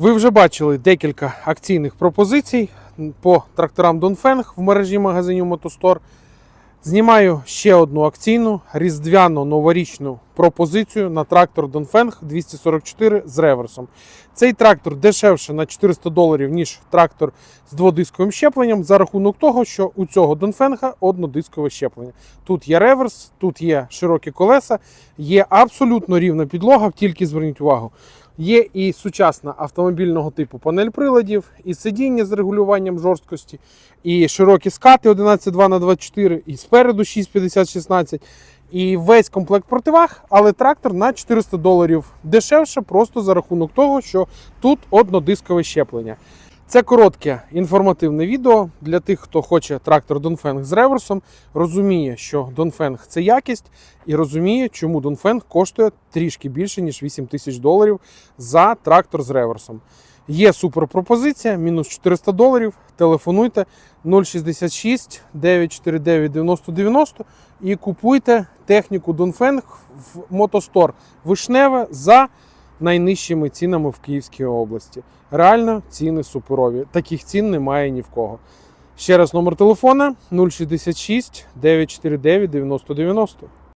Ви вже бачили декілька акційних пропозицій по тракторам Донфенг в мережі магазинів Мотостор. Знімаю ще одну акційну різдвяно новорічну пропозицію на трактор Донфенг 244 з реверсом. Цей трактор дешевше на 400 доларів, ніж трактор з дводисковим щепленням, за рахунок того, що у цього Донфенга однодискове щеплення. Тут є реверс, тут є широкі колеса, є абсолютно рівна підлога, тільки зверніть увагу. Є і сучасна автомобільного типу панель приладів, і сидіння з регулюванням жорсткості, і широкі скати 11.2 на 24 і спереду 650-16, і весь комплект противаг, але трактор на 400 доларів дешевше, просто за рахунок того, що тут однодискове щеплення. Це коротке інформативне відео для тих, хто хоче трактор Донфенг з реверсом, розуміє, що Донфенг це якість, і розуміє, чому Донфенг коштує трішки більше, ніж 8 тисяч доларів за трактор з реверсом. Є суперпропозиція, мінус 400 доларів. Телефонуйте 066 949 90 90 і купуйте техніку Донфенг в Мотостор Вишневе за найнижчими цінами в Київській області. Реально ціни суперові. Таких цін немає ні в кого. Ще раз номер телефона 066 949 90 90.